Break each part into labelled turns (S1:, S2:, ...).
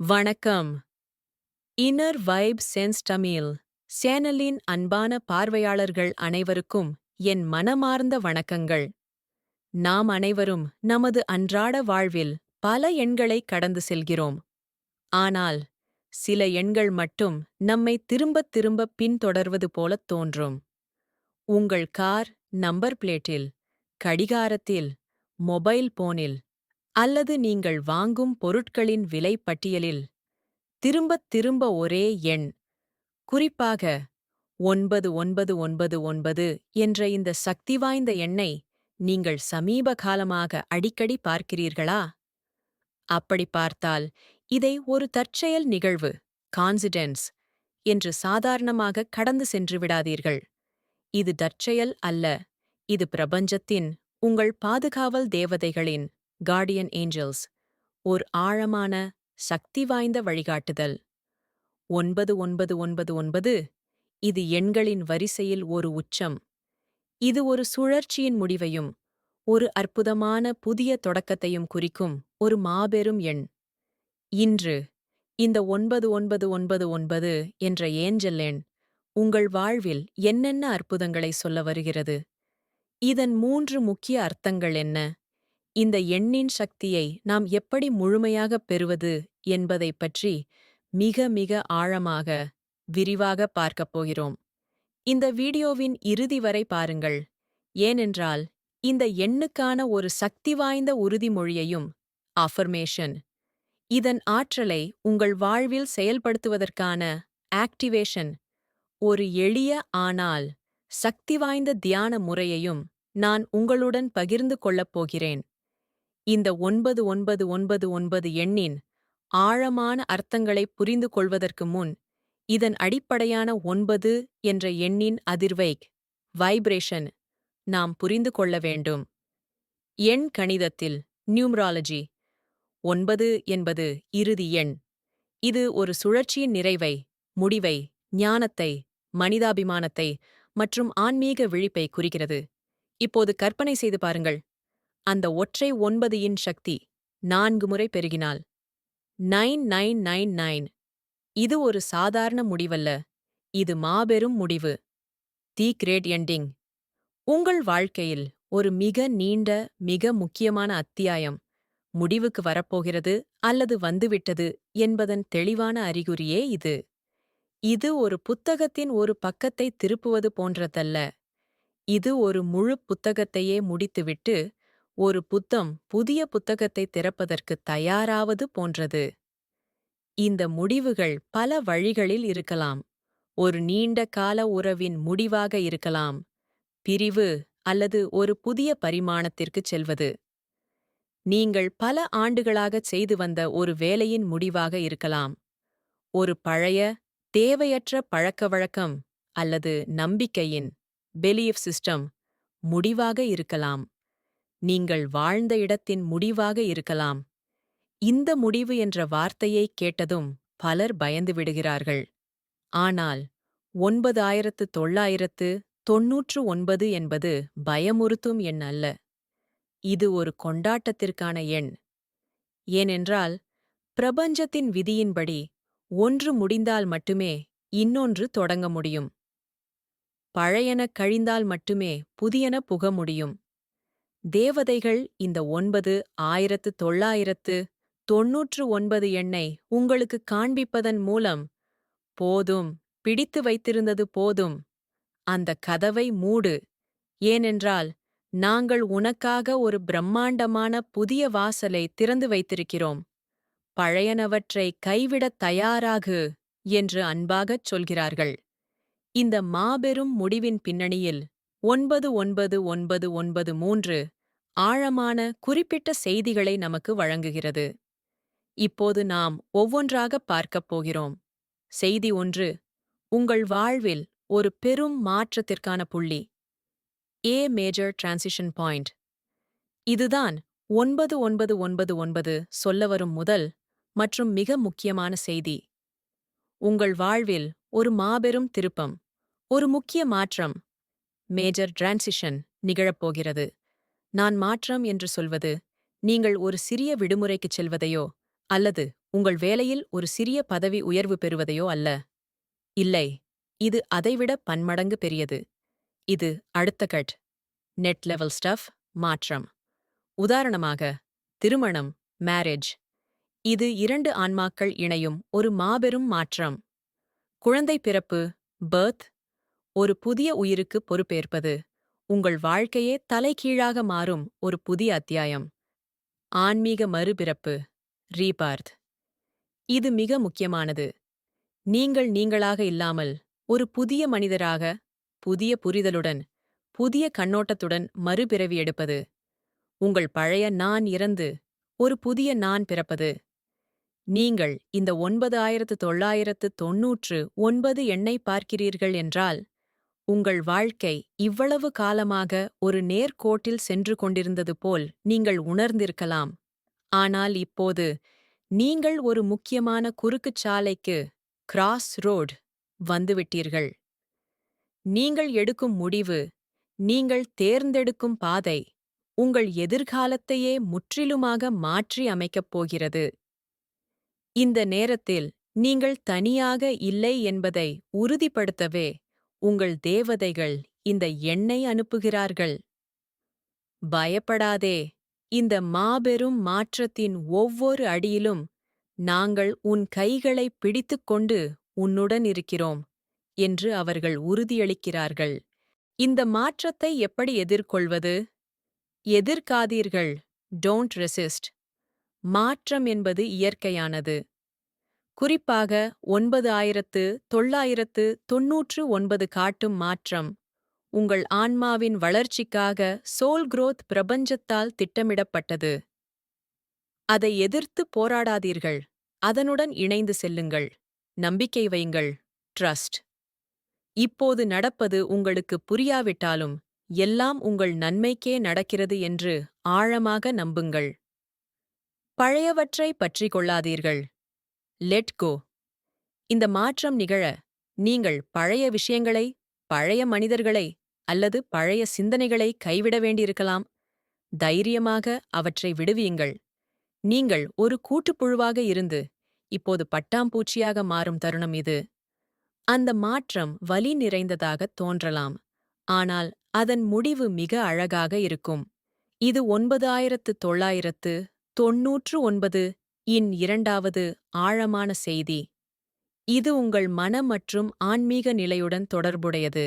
S1: வணக்கம். Inner vibe sense Tamil சேனலின் அன்பான பார்வையாளர்கள் அனைவருக்கும் என் மனமார்ந்த வணக்கங்கள். நாம் அனைவரும் நமது அன்றாட வாழ்வில் பல எண்களை கடந்து செல்கிறோம். ஆனால் சில எண்கள் மட்டும் நம்மை திரும்பத் திரும்ப பின்தொடர்வது போலத் தோன்றும். உங்கள் கார் நம்பர் பிளேட்டில் கடிகாரத்தில் மொபைல் போனில் அல்லது நீங்கள் வாங்கும் பொருட்களின் விலை பட்டியலில் திரும்பத் திரும்ப ஒரே எண் குறிப்பாக ஒன்பது ஒன்பது ஒன்பது ஒன்பது என்ற இந்த சக்தி வாய்ந்த எண்ணை நீங்கள் சமீப காலமாக அடிக்கடி பார்க்கிறீர்களா? அப்படி பார்த்தால் இதை ஒரு தற்செயல் நிகழ்வு கான்சிடென்ஸ் என்று சாதாரணமாக கடந்து சென்று விடாதீர்கள். இது தற்செயல் அல்ல இது பிரபஞ்சத்தின் உங்கள் பாதுகாவல் தேவதைகளின் கார்டியன் ஏஞ்சல்ஸ் ஓர் ஆழமான சக்தி வாய்ந்த வழிகாட்டுதல். ஒன்பது ஒன்பது ஒன்பது ஒன்பது இது எண்களின் வரிசையில் ஒரு உச்சம். இது ஒரு சுழற்சியின் முடிவையும் ஒரு அற்புதமான புதிய தொடக்கத்தையும் குறிக்கும் ஒரு மாபெரும் எண். இன்று இந்த ஒன்பது ஒன்பது ஒன்பது ஒன்பது என்ற ஏஞ்சல் எண் உங்கள் வாழ்வில் என்னென்ன அற்புதங்களை சொல்ல வருகிறது? இதன் மூன்று முக்கிய அர்த்தங்கள் என்ன? இந்த எண்ணின் சக்தியை நாம் எப்படி முழுமையாகப் பெறுவது என்பதைப் பற்றி மிக மிக ஆழமாக விரிவாக பார்க்கப் போகிறோம். இந்த வீடியோவின் இறுதி வரை பாருங்கள். ஏனென்றால் இந்த எண்ணுக்கான ஒரு சக்தி வாய்ந்த உறுதிமொழியையும் அஃபர்மேஷன் இதன் ஆற்றலை உங்கள் வாழ்வில் செயல்படுத்துவதற்கான ஆக்டிவேஷன் ஒரு எளிய ஆனால் சக்தி வாய்ந்த தியான முறையையும் நான் உங்களுடன் பகிர்ந்து கொள்ளப் போகிறேன். இந்த ஒன்பது ஒன்பது ஒன்பது ஒன்பது எண்ணின் ஆழமான அர்த்தங்களை புரிந்து கொள்வதற்கு முன் இதன் அடிப்படையான ஒன்பது என்ற எண்ணின் அதிர்வை வைப்ரேஷன் நாம் புரிந்து கொள்ள வேண்டும். எண் கணிதத்தில் நியூமராலஜி ஒன்பது என்பது இறுதி எண். இது ஒரு சுழற்சியின் நிறைவை முடிவை ஞானத்தை மனிதாபிமானத்தை மற்றும் ஆன்மீக விழிப்பை குறிக்கிறது. இப்போது கற்பனை செய்து பாருங்கள். அந்த ஒற்றை ஒன்பது இன் சக்தி நான்கு முறை பெருகினால். Nine nine nine nine. இது ஒரு சாதாரண முடிவல்ல. இது மாபெரும் முடிவு. தி கிரேட் எண்டிங் உங்கள் வாழ்க்கையில் ஒரு மிக நீண்ட மிக முக்கியமான அத்தியாயம் முடிவுக்கு வரப்போகிறது அல்லது வந்துவிட்டது என்பதன் தெளிவான அறிகுறியே இது. இது ஒரு புத்தகத்தின் ஒரு பக்கத்தை திருப்புவது போன்றதல்ல. இது ஒரு முழு புத்தகத்தையே முடித்துவிட்டு ஒரு புத்தம் புதிய புத்தகத்தை திறப்பதற்கு தயாராவது போன்றது. இந்த முடிவுகள் பல வழிகளில் இருக்கலாம். ஒரு நீண்ட கால உறவின் முடிவாக இருக்கலாம். பிரிவு அல்லது ஒரு புதிய பரிமாணத்திற்குச் செல்வது. நீங்கள் பல ஆண்டுகளாகச் செய்து வந்த ஒரு வேலையின் முடிவாக இருக்கலாம். ஒரு பழைய தேவையற்ற பழக்கவழக்கம் அல்லது நம்பிக்கையின் பெலியஃப் சிஸ்டம் முடிவாக இருக்கலாம். நீங்கள் வாழ்ந்த இடத்தின் முடிவாக இருக்கலாம். இந்த முடிவு என்ற வார்த்தையை கேட்டதும் பலர் பயந்து விடுகிறார்கள். ஆனால் ஒன்பது ஆயிரத்து தொள்ளாயிரத்து தொன்னூற்று ஒன்பது என்பது பயமுறுத்தும் எண் அல்ல. இது ஒரு கொண்டாட்டத்திற்கான எண். ஏனென்றால் பிரபஞ்சத்தின் விதியின்படி ஒன்று முடிந்தால் மட்டுமே இன்னொன்று தொடங்க முடியும். பழையன கழிந்தால் மட்டுமே புதியன புக முடியும். தேவதைகள் இந்த ஒன்பது ஆயிரத்து தொள்ளாயிரத்து தொன்னூற்று ஒன்பது எண்ணை உங்களுக்கு காண்பிப்பதன் மூலம் போதும் பிடித்து வைத்திருந்தது போதும். அந்த கதவை மூடு. ஏனென்றால் நாங்கள் உனக்காக ஒரு பிரம்மாண்டமான புதிய வாசலை திறந்து வைத்திருக்கிறோம். பழையனவற்றை கைவிடத் தயாராகு என்று அன்பாகச் சொல்கிறார்கள். இந்த மாபெரும் முடிவின் பின்னணியில் ஒன்பது ஒன்பது ஒன்பது ஒன்பது மூன்று ஆழமான குறிப்பிட்ட செய்திகளை நமக்கு வழங்குகிறது. இப்போது நாம் ஒவ்வொன்றாகப் பார்க்கப் போகிறோம். செய்தி ஒன்று உங்கள் வாழ்வில் ஒரு பெரும் மாற்றத்திற்கான புள்ளி. ஏ மேஜர் டிரான்சிஷன் பாயிண்ட் இதுதான் ஒன்பது ஒன்பது ஒன்பது ஒன்பது சொல்ல வரும் முதல் மற்றும் மிக முக்கியமான செய்தி. உங்கள் வாழ்வில் ஒரு மாபெரும் திருப்பம் ஒரு முக்கிய மாற்றம் மேஜர் டிரான்சிஷன் நிகழப்போகிறது நான் மாற்றம் என்று சொல்வது நீங்கள் ஒரு சிறிய விடுமுறைக்குச் செல்வதையோ அல்லது உங்கள் வேலையில் ஒரு சிறிய பதவி உயர்வு பெறுவதையோ அல்ல. இல்லை இது அதைவிட பன்மடங்கு பெரியது. இது அடுத்த கட். நெட் லெவல் ஸ்டஃப் மாற்றம். உதாரணமாக திருமணம் மேரேஜ் இது இரண்டு ஆன்மாக்கள் இணையும் ஒரு மாபெரும் மாற்றம். குழந்தை பிறப்பு பர்த் ஒரு புதிய உயிருக்கு பொறுப்பேற்பது. உங்கள் வாழ்க்கையே தலைகீழாக மாறும் ஒரு புதிய அத்தியாயம். ஆன்மீக மறுபிறப்பு ரீபார்த். இது மிக முக்கியமானது. நீங்கள் நீங்களாக இல்லாமல் ஒரு புதிய மனிதராக புதிய புரிதலுடன் புதிய கண்ணோட்டத்துடன் மறுபிறவி எடுப்பது. உங்கள் பழைய நான் இறந்து ஒரு புதிய நான் பிறப்பது. நீங்கள் இந்த ஒன்பது ஆயிரத்து தொள்ளாயிரத்து தொன்னூற்று ஒன்பது எண்ணை பார்க்கிறீர்கள் என்றால் உங்கள் வாழ்க்கை இவ்வளவு காலமாக ஒரு நேர்கோட்டில் சென்று கொண்டிருந்தது போல் நீங்கள் உணர்ந்திருக்கலாம். ஆனால் இப்போது நீங்கள் ஒரு முக்கியமான குறுக்குச் சாலைக்கு கிராஸ் ரோடு வந்துவிட்டீர்கள். நீங்கள் எடுக்கும் முடிவு நீங்கள் தேர்ந்தெடுக்கும் பாதை உங்கள் எதிர்காலத்தையே முற்றிலுமாக மாற்றி அமைக்கப் போகிறது. இந்த நேரத்தில் நீங்கள் தனியாக இல்லை என்பதை உறுதிப்படுத்தவே உங்கள் தேவதைகள் இந்த எண்ணை அனுப்புகிறார்கள். பயப்படாதே இந்த மாபெரும் மாற்றத்தின் ஒவ்வொரு அடியிலும் நாங்கள் உன் கைகளை பிடித்துக்கொண்டு உன்னுடன் இருக்கிறோம் என்று அவர்கள் உறுதியளிக்கிறார்கள். இந்த மாற்றத்தை எப்படி எதிர்கொள்வது? எதிர்காதீர்கள் டோன்ட் ரெசிஸ்ட். மாற்றம் என்பது இயற்கையானது. குறிப்பாக ஒன்பது ஆயிரத்து தொள்ளாயிரத்து தொன்னூற்று ஒன்பது காட்டும் மாற்றம். உங்கள் ஆன்மாவின் வளர்ச்சிக்காக சோல் குரோத் பிரபஞ்சத்தால் திட்டமிடப்பட்டது. அதை எதிர்த்து போராடாதீர்கள். அதனுடன் இணைந்து செல்லுங்கள். நம்பிக்கை வையுங்கள். ட்ரஸ்ட் இப்போது நடப்பது உங்களுக்கு புரியாவிட்டாலும் எல்லாம் உங்கள் நன்மைக்கே நடக்கிறது என்று ஆழமாக நம்புங்கள். பழையவற்றை பற்றிக்கொள்ளாதீர்கள் கொள்ளாதீர்கள். லெட் கோ இந்த மாற்றம் நிகழ நீங்கள் பழைய விஷயங்களை பழைய மனிதர்களை அல்லது பழைய சிந்தனைகளை கைவிட வேண்டியிருக்கலாம். தைரியமாக அவற்றை விடுவியுங்கள். நீங்கள் ஒரு கூட்டுப்புழுவாக இருந்து இப்போது பட்டாம்பூச்சியாக மாறும் தருணம் இது. அந்த மாற்றம் வலி நிறைந்ததாகத் தோன்றலாம். ஆனால் அதன் முடிவு மிக அழகாக இருக்கும். இது ஒன்பது ஆயிரத்து தொள்ளாயிரத்து தொன்னூற்று ஒன்பது இன் இரண்டாவது ஆழமான செய்தி. இது உங்கள் மன மற்றும் ஆன்மீக நிலையுடன் தொடர்புடையது.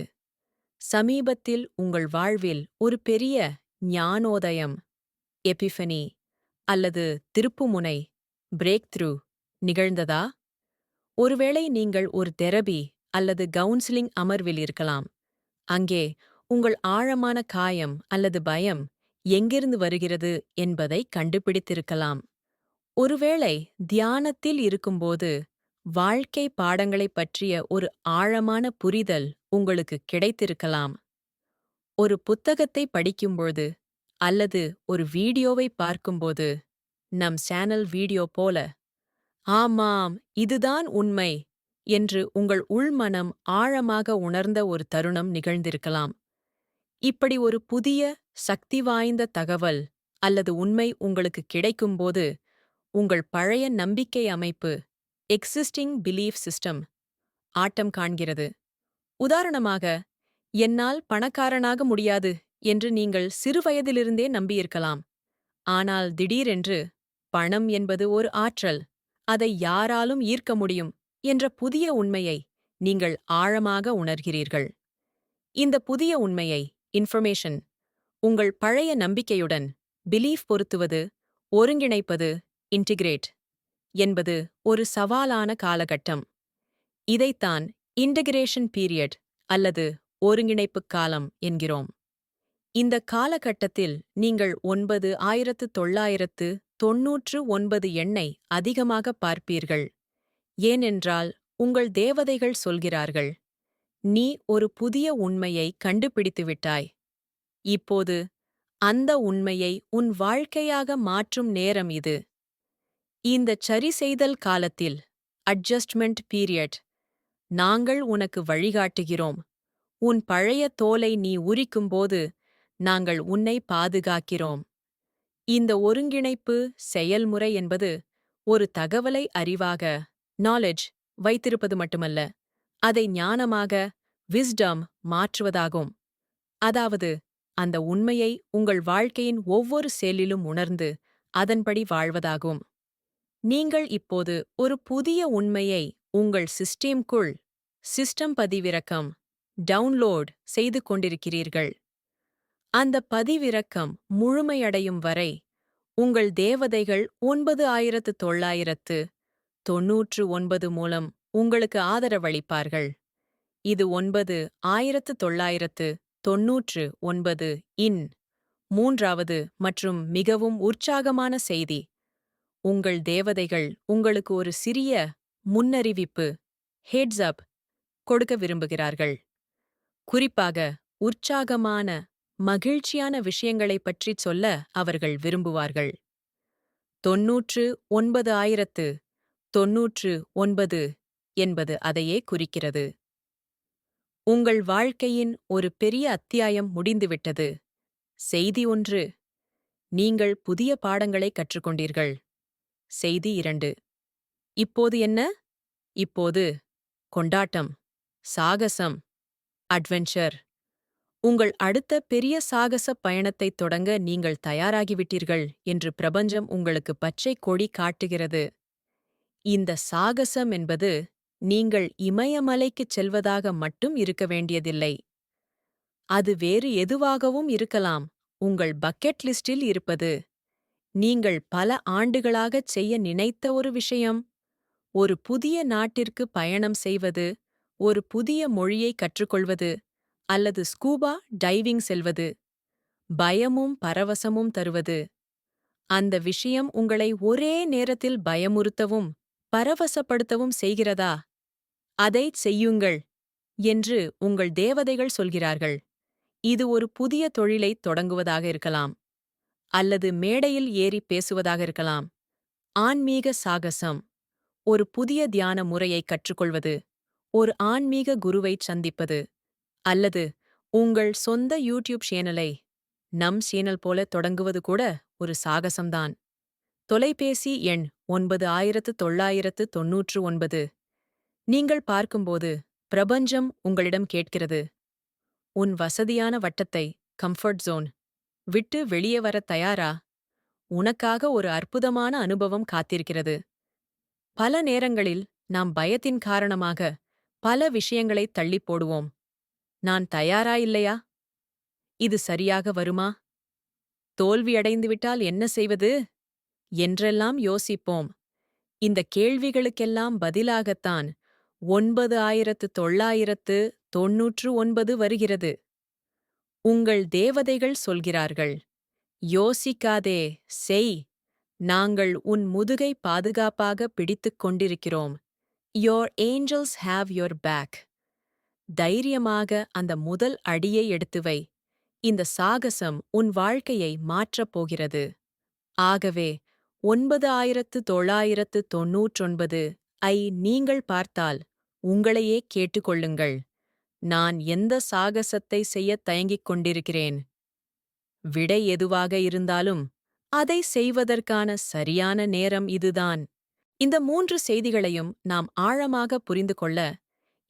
S1: சமீபத்தில் உங்கள் வாழ்வில் ஒரு பெரிய ஞானோதயம் எபிஃபனி அல்லது திருப்புமுனை பிரேக் த்ரூ நிகழ்ந்ததா? ஒருவேளை நீங்கள் ஒரு தெரபி அல்லது கவுன்சிலிங் அமர்வில் இருக்கலாம். அங்கே உங்கள் ஆழமான காயம் அல்லது பயம் எங்கிருந்து வருகிறது என்பதை கண்டுபிடித்திருக்கலாம். ஒருவேளை தியானத்தில் இருக்கும்போது வாழ்க்கை பாடங்களைப் பற்றிய ஒரு ஆழமான புரிதல் உங்களுக்கு கிடைத்திருக்கலாம். ஒரு புத்தகத்தை படிக்கும்போது அல்லது ஒரு வீடியோவை பார்க்கும்போது நம் சேனல் வீடியோ போல ஆமாம் இதுதான் உண்மை என்று உங்கள் உள்மனம் ஆழமாக உணர்ந்த ஒரு தருணம் நிகழ்ந்திருக்கலாம். இப்படி ஒரு புதிய சக்தி வாய்ந்த தகவல் அல்லது உண்மை உங்களுக்கு கிடைக்கும்போது உங்கள் பழைய நம்பிக்கை அமைப்பு எக்ஸிஸ்டிங் பிலீஃப் சிஸ்டம் ஆட்டம் காண்கிறது. உதாரணமாக என்னால் பணக்காரனாக முடியாது என்று நீங்கள் சிறுவயதிலிருந்தே நம்பியிருக்கலாம். ஆனால் திடீரென்று பணம் என்பது ஒரு ஆற்றல் அதை யாராலும் ஈர்க்க முடியும் என்ற புதிய உண்மையை நீங்கள் ஆழமாக உணர்கிறீர்கள். இந்த புதிய உண்மையை இன்ஃபர்மேஷன் உங்கள் பழைய நம்பிக்கையுடன் பிலீஃப் பொருத்துவது ஒருங்கிணைப்பது இன்டிகிரேட் என்பது ஒரு சவாலான காலகட்டம். இதைத்தான் இன்டகிரேஷன் பீரியட் அல்லது ஒருங்கிணைப்புக் காலம் என்கிறோம். இந்த காலகட்டத்தில் நீங்கள் ஒன்பது ஆயிரத்து தொள்ளாயிரத்து தொன்னூற்று ஒன்பது எண்ணை அதிகமாக பார்ப்பீர்கள். ஏனென்றால் உங்கள் தேவதைகள் சொல்கிறார்கள் நீ ஒரு புதிய உண்மையை கண்டுபிடித்துவிட்டாய் இப்போது அந்த உண்மையை உன் வாழ்க்கையாக மாற்றும் நேரம் இது. இந்த சரிசெய்தல் காலத்தில் அட்ஜஸ்ட்மெண்ட் பீரியட் நாங்கள் உனக்கு வழிகாட்டுகிறோம். உன் பழைய தோலை நீ உரிக்கும்போது நாங்கள் உன்னை பாதுகாக்கிறோம். இந்த ஒருங்கிணைப்பு செயல்முறை என்பது ஒரு தகவலை அறிவாக நாலேஜ் வைத்திருப்பது மட்டுமல்ல அதை ஞானமாக விஸ்டம் மாற்றுவதாகும். அதாவது அந்த உண்மையை உங்கள் வாழ்க்கையின் ஒவ்வொரு செயலிலும் உணர்ந்து அதன்படி வாழ்வதாகும். நீங்கள் இப்போது ஒரு புதிய உண்மையை உங்கள் சிஸ்டம்குள் சிஸ்டம் பதிவிறக்கம் டவுன்லோட் செய்து கொண்டிருக்கிறீர்கள். அந்த பதிவிறக்கம் முழுமையடையும் வரை உங்கள் தேவதைகள் ஒன்பது ஆயிரத்து தொள்ளாயிரத்து தொன்னூற்று ஒன்பது மூலம் உங்களுக்கு ஆதரவளிப்பார்கள். இது ஒன்பது ஆயிரத்து தொள்ளாயிரத்து தொன்னூற்று ஒன்பது இன் மூன்றாவது மற்றும் மிகவும் உற்சாகமான செய்தி. உங்கள் தேவதைகள் உங்களுக்கு ஒரு சிறிய முன்னறிவிப்பு ஹெட்ஸ் அப் கொடுக்க விரும்புகிறார்கள். குறிப்பாக உற்சாகமான மகிழ்ச்சியான விஷயங்களைப் பற்றிச் சொல்ல அவர்கள் விரும்புவார்கள். தொன்னூற்று ஒன்பது ஆயிரத்து தொன்னூற்று ஒன்பது என்பது அதையே குறிக்கிறது. உங்கள் வாழ்க்கையின் ஒரு பெரிய அத்தியாயம் முடிந்துவிட்டது. செய்தி ஒன்று நீங்கள் புதிய பாடங்களை கற்றுக்கொண்டீர்கள். செய்தி இரண்டு. இப்போது என்ன? இப்போது கொண்டாட்டம் சாகசம் அட்வென்ச்சர். உங்கள் அடுத்த பெரிய சாகசப் பயணத்தைத் தொடங்க நீங்கள் தயாராகிவிட்டீர்கள் என்று பிரபஞ்சம் உங்களுக்கு பச்சை கொடி காட்டுகிறது. இந்த சாகசம் என்பது நீங்கள் இமயமலைக்குச் செல்வதாக மட்டும் இருக்க வேண்டியதில்லை. அது வேறு எதுவாகவும் இருக்கலாம். உங்கள் பக்கெட் லிஸ்டில் இருப்பது நீங்கள் பல ஆண்டுகளாகச் செய்ய நினைத்த ஒரு விஷயம். ஒரு புதிய நாட்டிற்கு பயணம் செய்வது ஒரு புதிய மொழியை கற்றுக்கொள்வது அல்லது ஸ்கூபா டைவிங் செல்வது. பயமும் பரவசமும் தருவது. அந்த விஷயம் உங்களை ஒரே நேரத்தில் பயமுறுத்தவும் பரவசப்படுத்தவும் செய்கிறதா? அதைச் செய்யுங்கள் என்று உங்கள் தேவதைகள் சொல்கிறார்கள். இது ஒரு புதிய தொழிலைத் தொடங்குவதாக இருக்கலாம். அல்லது மேடையில் ஏறி பேசுவதாக இருக்கலாம். ஆன்மீக சாகசம். ஒரு புதிய தியான முறையைக் கற்றுக்கொள்வது. ஒரு ஆன்மீக குருவைச் சந்திப்பது. அல்லது உங்கள் சொந்த யூடியூப் சேனலை நம் சேனல் போல தொடங்குவது கூட ஒரு சாகசம்தான். தொலைபேசி எண் ஒன்பது ஆயிரத்து தொள்ளாயிரத்து தொன்னூற்று ஒன்பது. நீங்கள் பார்க்கும்போது பிரபஞ்சம் உங்களிடம் கேட்கிறது. உன் வசதியான வட்டத்தை கம்ஃபர்ட் ஜோன் விட்டு வெளியே வர தயாரா? உனக்காக ஒரு அற்புதமான அனுபவம் காத்திருக்கிறது. பல நேரங்களில் நாம் பயத்தின் காரணமாக பல விஷயங்களை தள்ளிப் போடுவோம். நான் தயாரா இல்லையா? இது சரியாக வருமா? தோல்வியடைந்துவிட்டால் என்ன செய்வது? என்றெல்லாம் யோசிப்போம். இந்த கேள்விகளுக்கெல்லாம் பதிலாகத்தான் ஒன்பது ஆயிரத்து தொள்ளாயிரத்து தொன்னூற்று ஒன்பது வருகிறது. உங்கள் தேவதைகள் சொல்கிறார்கள் யோசிக்காதே செய் நாங்கள் உன் முதுகை பாதுகாப்பாக பிடித்துக் கொண்டிருக்கிறோம். Your angels have your back தைரியமாக அந்த முதல் அடியை எடுத்துவை இந்த சாகசம் உன் வாழ்க்கையை மாற்றப் போகிறது. ஆகவே ஒன்பது ஆயிரத்து தொள்ளாயிரத்து தொன்னூற்றொன்பது ஐ நீங்கள் பார்த்தால் உங்களையே கேட்டுக்கொள்ளுங்கள் நான் எந்த சாகசத்தை செய்யத் தயங்கிக் கொண்டிருக்கிறேன்? விடை எதுவாக இருந்தாலும் அதை செய்வதற்கான சரியான நேரம் இதுதான். இந்த மூன்று செய்திகளையும் நாம் ஆழமாக புரிந்து கொள்ள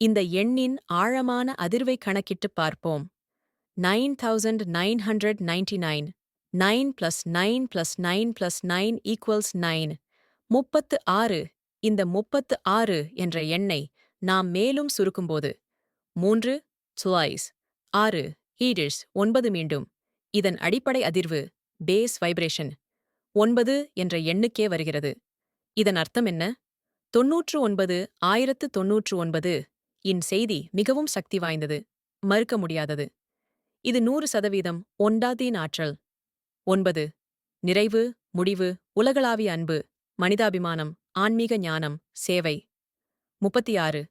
S1: இந்த எண்ணின் ஆழமான அதிர்வை கணக்கிட்டுப் பார்ப்போம். Nine thousand nine hundred ninety nine nine plus nine plus nine plus nine equals nine முப்பத்து ஆறு இந்த முப்பத்து ஆறு என்ற எண்ணை நாம் மேலும் சுருக்கும்போது மூன்று சுவாய்ஸ் ஆறு ஹீடர்ஸ் ஒன்பது மீண்டும். இதன் அடிப்படை அதிர்வு பேஸ் வைப்ரேஷன் ஒன்பது என்ற எண்ணுக்கே வருகிறது. இதன் அர்த்தம் என்ன? தொன்னூற்று ஒன்பது ஆயிரத்து தொன்னூற்று ஒன்பது இன் செய்தி மிகவும் சக்தி வாய்ந்தது மறுக்க முடியாதது. இது நூறு சதவீதம் ஒண்டாதீன் ஆற்றல். ஒன்பது நிறைவு முடிவு உலகளாவிய அன்பு மனிதாபிமானம் ஆன்மீக ஞானம் சேவை. முப்பத்தி ஆறு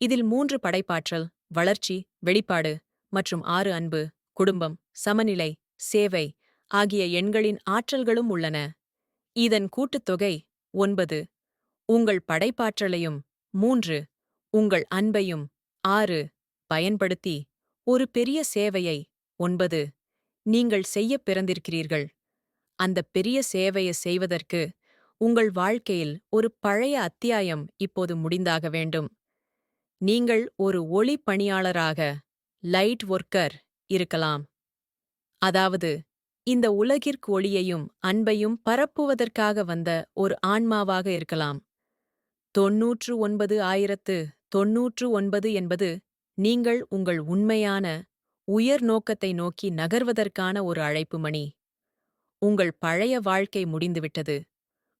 S1: இதில் மூன்று படைப்பாற்றல் வளர்ச்சி வெளிப்பாடு மற்றும் ஆறு அன்பு குடும்பம் சமநிலை சேவை ஆகிய எண்களின் ஆற்றல்களும் உள்ளன. இதன் கூட்டுத்தொகை ஒன்பது. உங்கள் படைப்பாற்றலையும் மூன்று. உங்கள் அன்பையும் ஆறு. பயன்படுத்தி ஒரு பெரிய சேவையை ஒன்பது. நீங்கள் செய்ய பிறந்திருக்கிறீர்கள். அந்த பெரிய சேவையை செய்வதற்கு உங்கள் வாழ்க்கையில் ஒரு பழைய அத்தியாயம் இப்போது முடிந்தாக வேண்டும். நீங்கள் ஒரு ஒளி பணியாளராக லைட் ஒர்க்கர் இருக்கலாம். அதாவது இந்த உலகிற்கு ஒளியையும் அன்பையும் பரப்புவதற்காக வந்த ஒரு ஆன்மாவாக இருக்கலாம். தொன்னூற்று ஒன்பது ஆயிரத்து தொன்னூற்று ஒன்பது என்பது நீங்கள் உங்கள் உண்மையான உயர் நோக்கத்தை நோக்கி நகர்வதற்கான ஒரு அழைப்பு மணி. உங்கள் பழைய வாழ்க்கை முடிந்துவிட்டது.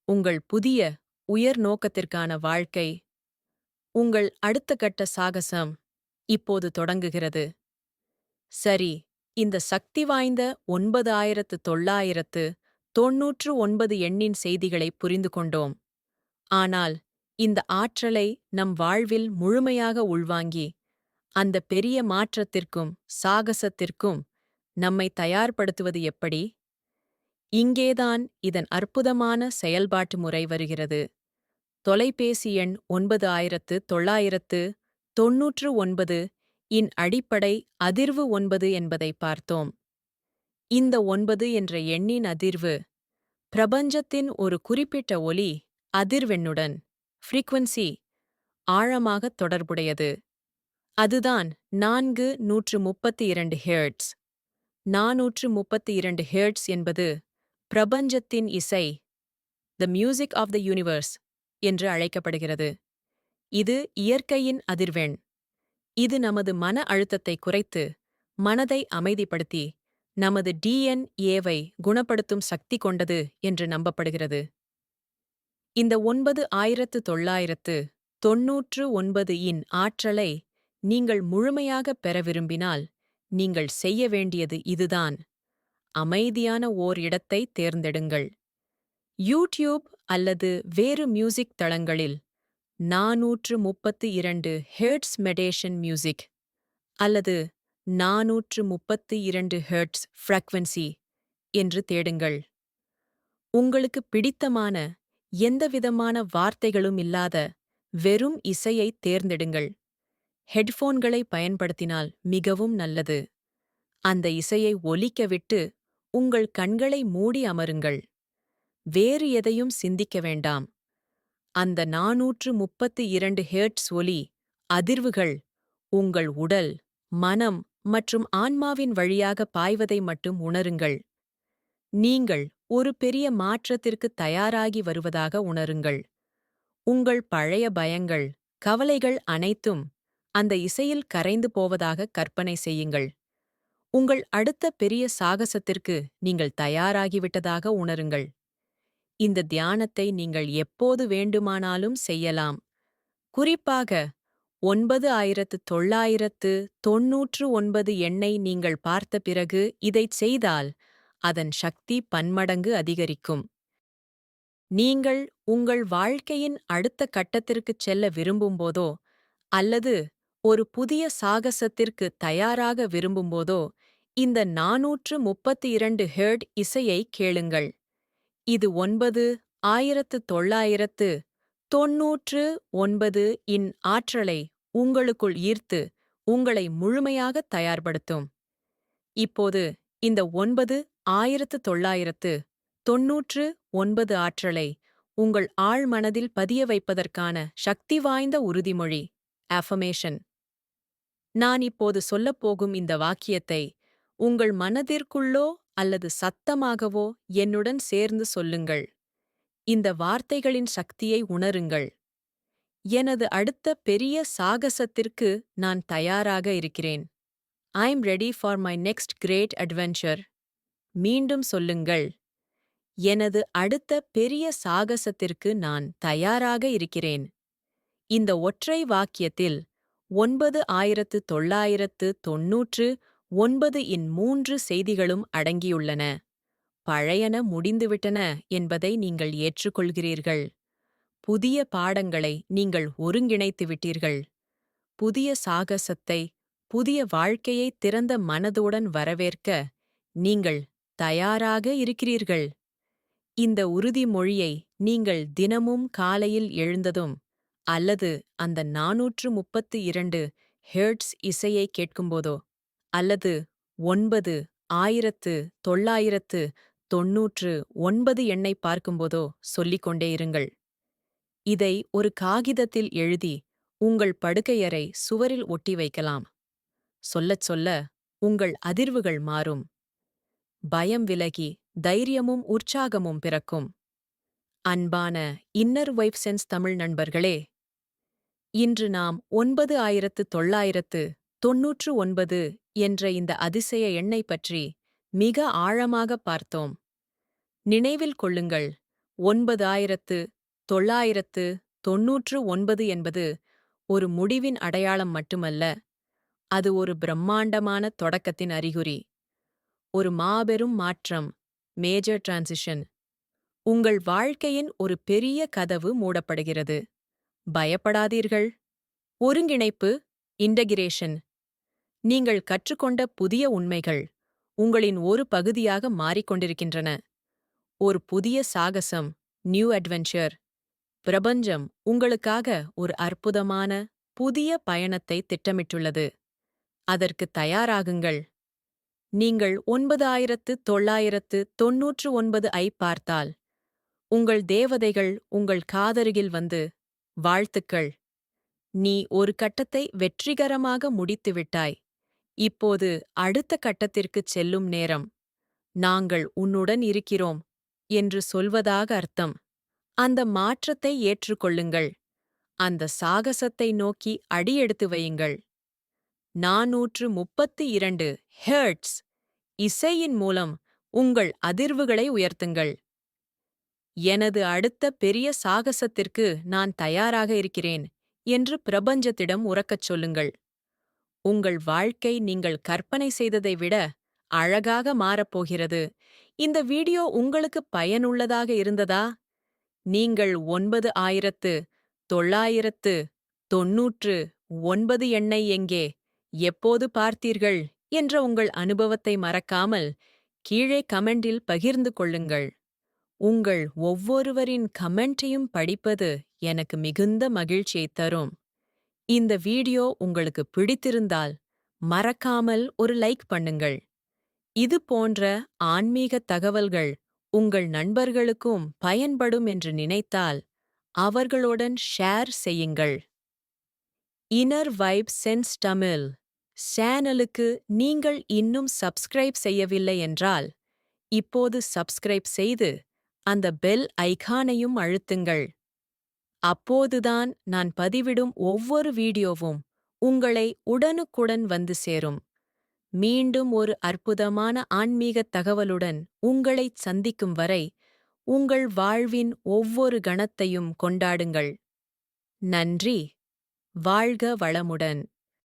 S1: உங்கள் புதிய உயர் நோக்கத்திற்கான வாழ்க்கை உங்கள் அடுத்த கட்ட சாகசம் இப்போது தொடங்குகிறது. சரி இந்த சக்தி வாய்ந்த ஒன்பது ஆயிரத்து தொள்ளாயிரத்து தொன்னூற்று ஒன்பது எண்ணின் செய்திகளை புரிந்து கொண்டோம். ஆனால் இந்த ஆற்றலை நம் வாழ்வில் முழுமையாக உள்வாங்கி அந்த பெரிய மாற்றத்திற்கும் சாகசத்திற்கும் நம்மை தயார்படுத்துவது எப்படி? இங்கேதான் இதன் அற்புதமான செயல்பாட்டு முறை வருகிறது. தொலைபேசி எண் ஒன்பது ஆயிரத்து தொள்ளாயிரத்து தொன்னூற்று ஒன்பது இன் அடிப்படை அதிர்வு ஒன்பது என்பதை பார்த்தோம். இந்த ஒன்பது என்ற எண்ணின் அதிர்வு பிரபஞ்சத்தின் ஒரு குறிப்பிட்ட ஒலி அதிர்வெண்ணுடன் ஃப்ரீக்வன்சி ஆழமாக தொடர்புடையது. அதுதான் நான்கு நூற்று முப்பத்தி இரண்டு ஹேர்ட்ஸ். நாநூற்று முப்பத்தி இரண்டு ஹேர்ட்ஸ் என்பது பிரபஞ்சத்தின் இசை the music of the universe என்று அழைக்கப்படுகிறது. இது இயற்கையின் அதிர்வெண். இது நமது மன அழுத்தத்தை குறைத்து மனதை அமைதிப்படுத்தி நமது டிஎன்ஏவை குணப்படுத்தும் சக்தி கொண்டது என்று நம்பப்படுகிறது. இந்த ஒன்பது ஆயிரத்து தொள்ளாயிரத்து தொன்னூற்று ஒன்பது இன் ஆற்றலை நீங்கள் முழுமையாக பெற விரும்பினால் நீங்கள் செய்ய வேண்டியது இதுதான். அமைதியான ஓர் இடத்தை தேர்ந்தெடுங்கள். யூடியூப் அல்லது வேறு மியூசிக் தளங்களில் நாநூற்று முப்பத்து இரண்டு ஹெர்ட்ஸ் மெடேஷன் மியூசிக் அல்லது நாநூற்று முப்பத்து இரண்டு ஹெர்ட்ஸ் ஃப்ரக்வன்சி என்று தேடுங்கள். உங்களுக்கு பிடித்தமான எந்தவிதமான வார்த்தைகளும் இல்லாத வெறும் இசையை தேர்ந்தெடுங்கள். ஹெட்ஃபோன்களை பயன்படுத்தினால் மிகவும் நல்லது. அந்த இசையை ஒலிக்க விட்டு உங்கள் கண்களை மூடி அமருங்கள். வேறு எதையும் சிந்திக்க வேண்டாம். அந்த நாநூற்று முப்பத்து இரண்டு ஹேர்ட்ஸ் ஒலி அதிர்வுகள் உங்கள் உடல் மனம் மற்றும் ஆன்மாவின் வழியாக பாய்வதை மட்டும் உணருங்கள். நீங்கள் ஒரு பெரிய மாற்றத்திற்கு தயாராகி வருவதாக உணருங்கள். உங்கள் பழைய பயங்கள் கவலைகள் அனைத்தும் அந்த இசையில் கரைந்து போவதாக கற்பனை செய்யுங்கள். உங்கள் அடுத்த பெரிய சாகசத்திற்கு நீங்கள் தயாராகிவிட்டதாக உணருங்கள். இந்த தியானத்தை நீங்கள் எப்போது வேண்டுமானாலும் செய்யலாம். குறிப்பாக ஒன்பது ஆயிரத்து தொள்ளாயிரத்து தொன்னூற்று ஒன்பது எண்ணை நீங்கள் பார்த்த பிறகு இதைச் செய்தால் அதன் சக்தி பன்மடங்கு அதிகரிக்கும். நீங்கள் உங்கள் வாழ்க்கையின் அடுத்த கட்டத்திற்குச் செல்ல விரும்பும்போதோ அல்லது ஒரு புதிய சாகசத்திற்கு தயாராக விரும்பும்போதோ இந்த நாநூற்று முப்பத்தி இரண்டு ஹெர்ட் இசையை கேளுங்கள். இது ஒன்பது ஆயிரத்து தொள்ளாயிரத்து தொன்னூற்று ஒன்பது இன் ஆற்றலை உங்களுக்குள் ஈர்த்து உங்களை முழுமையாக தயார்படுத்தும். இப்போது இந்த ஒன்பது ஆயிரத்து தொள்ளாயிரத்து தொன்னூற்று ஒன்பது ஆற்றலை உங்கள் ஆழ்மனதில் பதிய வைப்பதற்கான சக்தி வாய்ந்த உறுதிமொழி அஃபமேஷன் நான் இப்போது சொல்லப்போகும் இந்த வாக்கியத்தை உங்கள் மனதிற்குள்ளோ அல்லது சத்தமாகவோ என்னுடன் சேர்ந்து சொல்லுங்கள். இந்த வார்த்தைகளின் சக்தியை உணருங்கள். எனது அடுத்த பெரிய சாகசத்திற்கு நான் தயாராக இருக்கிறேன். I'm ready for my next great adventure மீண்டும் சொல்லுங்கள். எனது அடுத்த பெரிய சாகசத்திற்கு நான் தயாராக இருக்கிறேன். இந்த ஒற்றை வாக்கியத்தில் ஒன்பது ஆயிரத்து தொள்ளாயிரத்து தொன்னூற்று ஒன்பது இன் மூன்று செய்திகளும் அடங்கியுள்ளன. பழையன முடிந்துவிட்டன என்பதை நீங்கள் ஏற்றுக்கொள்கிறீர்கள். புதிய பாடங்களை நீங்கள் ஒருங்கிணைத்து விட்டீர்கள். புதிய சாகசத்தை புதிய வாழ்க்கையை திறந்த மனதுடன் வரவேற்க நீங்கள் தயாராக இருக்கிறீர்கள். இந்த உறுதிமொழியை நீங்கள் தினமும் காலையில் எழுந்ததும் அல்லது அந்த நாநூற்று முப்பத்து இரண்டு ஹெர்ட்ஸ் இசையை கேட்கும்போதோ அல்லது ஒன்பது ஆயிரத்து தொள்ளாயிரத்து தொன்னூற்று ஒன்பது எண்ணை பார்க்கும்போதோ சொல்லிக் கொண்டே இருங்கள். இதை ஒரு காகிதத்தில் எழுதி உங்கள் படுக்கையறை சுவரில் ஒட்டி வைக்கலாம். சொல்லச் சொல்ல உங்கள் அதிர்வுகள் மாறும். பயம் விலகி தைரியமும் உற்சாகமும் பிறக்கும். அன்பான இன்னர் வைஃப் சென்ஸ் தமிழ் நண்பர்களே இன்று நாம் ஒன்பது ஆயிரத்து தொள்ளாயிரத்து தொன்னூற்று ஒன்பது என்ற இந்த அதிசய எண்ணை பற்றி மிக ஆழமாக பார்த்தோம். நினைவில் கொள்ளுங்கள் ஒன்பது ஆயிரத்து தொள்ளாயிரத்து தொன்னூற்று ஒன்பது என்பது ஒரு முடிவின் அடையாளம் மட்டுமல்ல அது ஒரு பிரம்மாண்டமான தொடக்கத்தின் அறிகுறி. ஒரு மாபெரும் மாற்றம் மேஜர் டிரான்சிஷன் உங்கள் வாழ்க்கையின் ஒரு பெரிய கதவு மூடப்படுகிறது. பயப்படாதீர்கள். ஒருங்கிணைப்பு இன்டகிரேஷன் நீங்கள் கற்றுக்கொண்ட புதிய உண்மைகள் உங்களின் ஒரு பகுதியாக மாறிக்கொண்டிருக்கின்றன. ஒரு புதிய சாகசம் நியூ அட்வென்ச்சர் பிரபஞ்சம் உங்களுக்காக ஒரு அற்புதமான புதிய பயணத்தை திட்டமிட்டுள்ளது. அதற்கு தயாராகுங்கள். நீங்கள் ஒன்பது ஆயிரத்து தொள்ளாயிரத்து தொன்னூற்று ஒன்பது ஐ பார்த்தால் உங்கள் தேவதைகள் உங்கள் காதருகில் வந்து வாழ்த்துக்கள். நீ ஒரு கட்டத்தை வெற்றிகரமாக முடித்துவிட்டாய். இப்போது அடுத்த கட்டத்திற்குச் செல்லும் நேரம். நாங்கள் உன்னுடன் இருக்கிறோம் என்று சொல்வதாக அர்த்தம். அந்த மாற்றத்தை ஏற்றுக்கொள்ளுங்கள். அந்த சாகசத்தை நோக்கி அடியெடுத்து வையுங்கள். நாநூற்று முப்பத்தி இரண்டு ஹெர்ட்ஸ் இசையின் மூலம் உங்கள் அதிர்வுகளை உயர்த்துங்கள். எனது அடுத்த பெரிய சாகசத்திற்கு நான் தயாராக இருக்கிறேன் என்று பிரபஞ்சத்திடம் உறக்கச் சொல்லுங்கள். உங்கள் வாழ்க்கை நீங்கள் கற்பனை செய்ததை விட அழகாக மாறப்போகிறது. இந்த வீடியோ உங்களுக்கு பயனுள்ளதாக இருந்ததா? நீங்கள் ஒன்பது ஆயிரத்து தொள்ளாயிரத்து தொன்னூற்று ஒன்பது எண்ணை எங்கே எப்போது பார்த்தீர்கள்? என்ற உங்கள் அனுபவத்தை மறக்காமல் கீழே கமெண்டில் பகிர்ந்து கொள்ளுங்கள். உங்கள் ஒவ்வொருவரின் கமெண்ட்டையும் படிப்பது எனக்கு மிகுந்த மகிழ்ச்சியைத் தரும். இந்த வீடியோ உங்களுக்கு பிடித்திருந்தால் மறக்காமல் ஒரு லைக் பண்ணுங்கள். இது போன்ற ஆன்மீக தகவல்கள் உங்கள் நண்பர்களுக்கும் பயன்படும் என்று நினைத்தால் அவர்களுடன் ஷேர் செய்யுங்கள். இனர் வைப் சென்ஸ் தமிழ் சேனலுக்கு நீங்கள் இன்னும் சப்ஸ்கிரைப் செய்யவில்லை என்றால் இப்போது சப்ஸ்கிரைப் செய்து அந்த பெல் ஐகானையும் அழுத்துங்கள். அப்போதுதான் நான் பதிவிடும் ஒவ்வொரு வீடியோவும் உங்களை உடனுக்குடன் வந்து சேரும். மீண்டும் ஒரு அற்புதமான ஆன்மீகத் தகவலுடன் உங்களைச் சந்திக்கும் வரை உங்கள் வாழ்வின் ஒவ்வொரு கணத்தையும் கொண்டாடுங்கள். நன்றி. வாழ்க வளமுடன்.